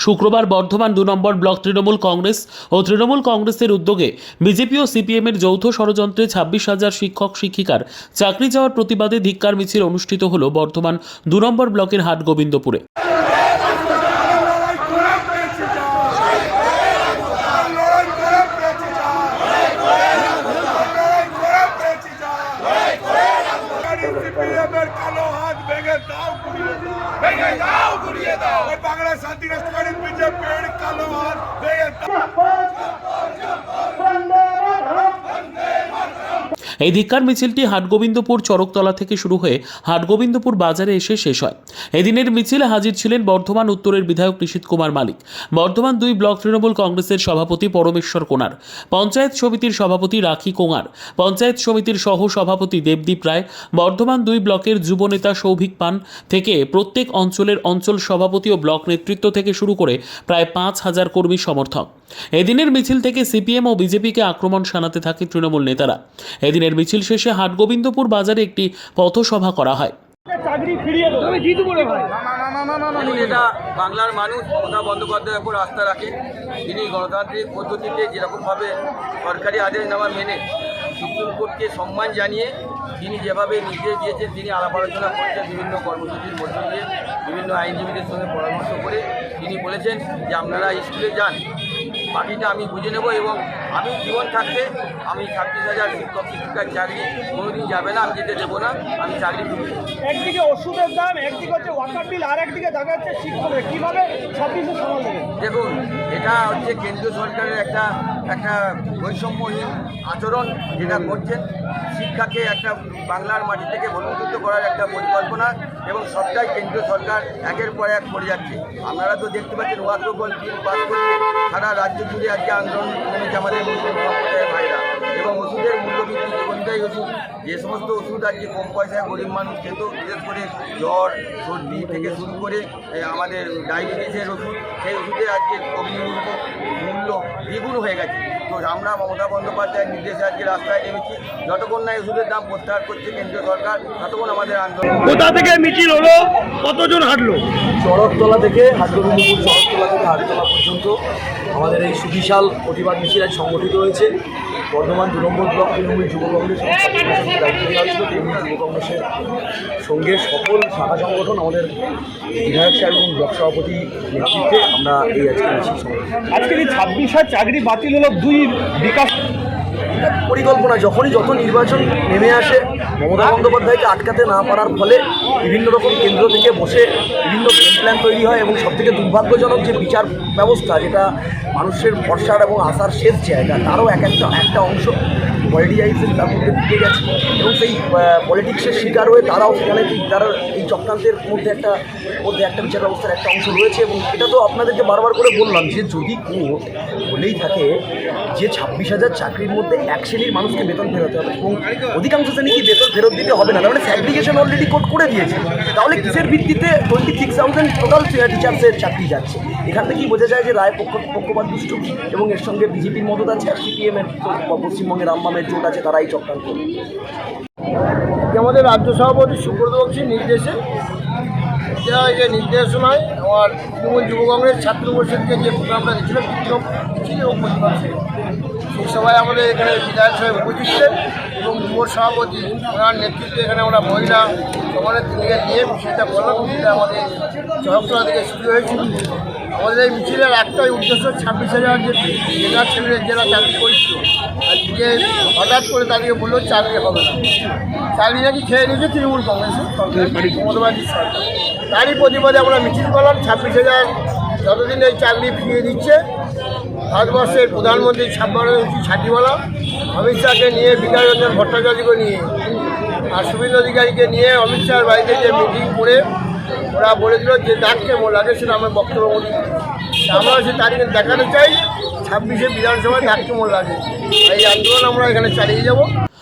শুক্রবার বর্ধমান দু নম্বর ব্লক তৃণমূল কংগ্রেস ও তৃণমূল কংগ্রেসের উদ্যোগে বিজেপি ও সিপিএমের যৌথ ষড়যন্ত্রে ছাব্বিশ হাজার শিক্ষক, শিক্ষিকার চাকরি যাওয়ার প্রতিবাদে ধিক্কার মিছিল অনুষ্ঠিত হল বর্ধমান দু নম্বর ব্লকের হাট গোবিন্দপুরে শান্তি রাষ্ট্রবাদী বিজেপির কালো হাত ভেঙে দাও এই ধিক্কার মিছিলটি হাটগোবিন্দপুর চরকতলা থেকে শুরু হয়ে হাটগোবিন্দপুর বাজারে এসে শেষ হয়। এদিনের মিছিলে হাজির ছিলেন বর্ধমান উত্তরের বিধায়ক নিশীত কুমার মালিক। বর্ধমান দুই ব্লক তৃণমূল কংগ্রেসের সভাপতি পরমেশ্বর কোনার, পঞ্চায়েত সমিতির সভাপতি রাখি কোঙার, পঞ্চায়েত সমিতির সহ সভাপতি দেবদীপ রায়, বর্ধমান দুই ব্লকের যুবনেতা সৌভিক পান থেকে প্রত্যেক অঞ্চলের অঞ্চল সভাপতি ও ব্লক নেতৃত্ব থেকে শুরু করে প্রায় পাঁচ হাজার কর্মী সমর্থক। এদিনের মিছিল থেকে সিপিএম ও বিজেপিকে আক্রমণ শানাতে থাকে তৃণমূল নেতারা। এদিনের মিছিল শেষে হাটগোবিন্দপুর বাজারে একটি পথসভা করা হয়। চাকরি ফিরিয়ে এটা বাংলার মানুষ মমতা বন্দ্যোপাধ্যায়ের উপর আস্থা রাখে। তিনি গণতান্ত্রিক পদ্ধতিতে যেরকমভাবে সরকারি আদেশনামা মেনে সুপ্রিম কোর্টকে সম্মান জানিয়ে তিনি যেভাবে নির্দেশ দিয়েছেন তিনি আলাপ আলোচনা করছেন বিভিন্ন কর্মসূচির মধ্য দিয়ে বিভিন্ন আইনজীবীদের সঙ্গে পরামর্শ করে তিনি বলেছেন যে আপনারা স্কুলে যান বাকিটা আমি বুঝে নেব এবং আমি জীবন থাকতে আমি ছাব্বিশ হাজার শিক্ষক শিক্ষিকার চাকরি কোনোদিন যাবে না আমি যেতে দেবো না আমি চাকরি একদিকে ওষুধের দাম একদিকে হচ্ছে ওয়াটার বিল আর একদিকে দেখা যাচ্ছে শিক্ষকের কীভাবে ছাব্বিশে সামাল দেবেন দেখুন এটা হচ্ছে কেন্দ্রীয় সরকারের একটা একটা বৈষম্যহীন আচরণ যেটা করছেন। শিক্ষাকে একটা বাংলার মাটি থেকে বঞ্চিত করার একটা পরিকল্পনা এবং সবটাই কেন্দ্রীয় সরকার একের পর এক করে যাচ্ছে। আপনারা তো দেখতে পাচ্ছেন ওয়াক্রবল বিল পাস করে সারা রাজ্য জুড়ে আজকে আন্দোলন আমাদের মুসলিম ভাইরা। এবং ওষুধের মূল্যবৃদ্ধি জীবনটাই ওষুধ যে সমস্ত ওষুধ আজকে কম পয়সায় গরিব মানুষ খেত বিশেষ করে জ্বর সর্দি থেকে শুরু করে এ, আমাদের ডায়াবেটিসের ওষুধ সেই ওষুধে আজকে অগ্নিমূল্য মূল্য দ্বিগুণ হয়ে গেছে। তো আমরা মমতা বন্দ্যোপাধ্যায়ের নির্দেশে আজকে রাস্তায় নেমেছি। যতক্ষণ না ওষুধের দাম প্রত্যাহার করছে কেন্দ্রীয় সরকার ততক্ষণ আমাদের আন্দোলন কোথা থেকে মিছিল হলো? কতজন হাঁটলো? চড়কতলা থেকে হাটগোবিন্দপুর চড়কতলা থেকে হাটতলা পর্যন্ত আমাদের এই সুবিশাল প্রতিবাদ মিছিল আজ সংগঠিত হয়েছে। বর্ধমান দু নম্বর ব্লক তৃণমূল যুব কংগ্রেস তৃণমূল যুব কংগ্রেসের সঙ্গে সকল শাখা সংগঠন আমাদের বিধায়ক সাহেব এবং ব্লক সভাপতি নেতৃত্বে আমরা এই আজকে আজকের আজকে এই ছাব্বিশ হাজার চাকরি বাতিল হলো দুই বিকাশ এটা পরিকল্পনা, যখনই যত নির্বাচন নেমে আসে, মমতা বন্দ্যোপাধ্যায়কে আটকাতে না পারার ফলে বিভিন্ন রকম কেন্দ্র থেকে বসে বিভিন্ন প্ল্যান তৈরি হয় এবং সবথেকে দুর্ভাগ্যজনক যে বিচার ব্যবস্থা, যেটা মানুষের ভরসার এবং আশার শেষ জায়গা, তারও এক একটা একটা অংশ পলিটিকাইজেশন তার মধ্যে ঢুকে গেছে এবং সেই পলিটিক্সের শিকার হয়ে তারাও সেখানে তারা এই চক্রান্তের মধ্যে একটা মধ্যে একটা বিচার ব্যবস্থার একটা অংশ রয়েছে এবং এটা তো আপনাদেরকে বারবার করে বললাম যে যদি কোর্ট বলেই থাকে যে ছাব্বিশ হাজার চাকরির মধ্যে এক শ্রেণির মানুষকে বেতন ফেরত হবে এবং অধিকাংশ শ্রেণি কি বেতন ফেরত দিতে হবে না মানে স্যাগ্রিগেশন অলরেডি কোর্ট করে দিয়েছে, তাহলে কিসের ভিত্তিতে টোয়েন্টি সিক্স থাউজেন্ড টোটাল টিচার্সের চাকরি যাচ্ছে? এখান থেকেই বোঝা যায় যে রায় পক্ষ পক্ষপাত দুষ্ট এবং এর সঙ্গে বিজেপির মদত আছে, আর সিপিএমের পশ্চিমবঙ্গের রামবামের জোট আছে তারা এই চক্রান্ত। আমাদের রাজ্য সভাপতি সুব্রত বক্সির নির্দেশে যা নির্দেশনায় আমার তৃণমূল যুব কংগ্রেস, ছাত্র পরিষদকে যে প্রোগ্রামটা দিয়েছিল বিক্ষোভ মিছিল এবং প্রতিবাদ সভা। সেই সভায় আমাদের এখানে বিধায়ক সাহেব উপস্থিত ছিলেন এবং যুব সভাপতি ওনার নেতৃত্বে এখানে আমরা মহিলা সমানেত্রীকে নিয়ে মিছিলটা করলাম মিছিলটা আমাদের চরকতলা থেকে শুরু হয়েছিল আমাদের এই মিছিলের একটাই উদ্দেশ্য ছাব্বিশ হাজার যে জেলার ছেলেদের জেলা চাকরি করছিল, আজকে হঠাৎ করে তাদেরকে বলল চাকরি হবে না। চাকরি নাকি খেয়ে নিয়েছে তৃণমূল কংগ্রেসের? সরকার তারই প্রতিবাদে আমরা মিছিল করলাম, ছাব্বিশ হাজার যতদিন এই চাকরি ফিরিয়ে দিচ্ছে, ভারতবর্ষের প্রধানমন্ত্রী ছাব্বান্ন ইঞ্চি ছাতিওয়ালা, অমিত শাহকে নিয়ে বিকাশ রঞ্জন ভট্টাচার্যকে নিয়ে আর শুভেন্দু অধিকারীকে নিয়ে অমিত শাহের বাড়িতে যে মিটিং করে ওরা বলে দিল যে ডাককে মোল লাগে সেটা আমার বক্তব্য বলি। আমরা সে তারিখে দেখাতে চাই, ছাব্বিশে বিধানসভায় ডাককে লাগে এই আন্দোলন আমরা এখানে চালিয়ে যাব।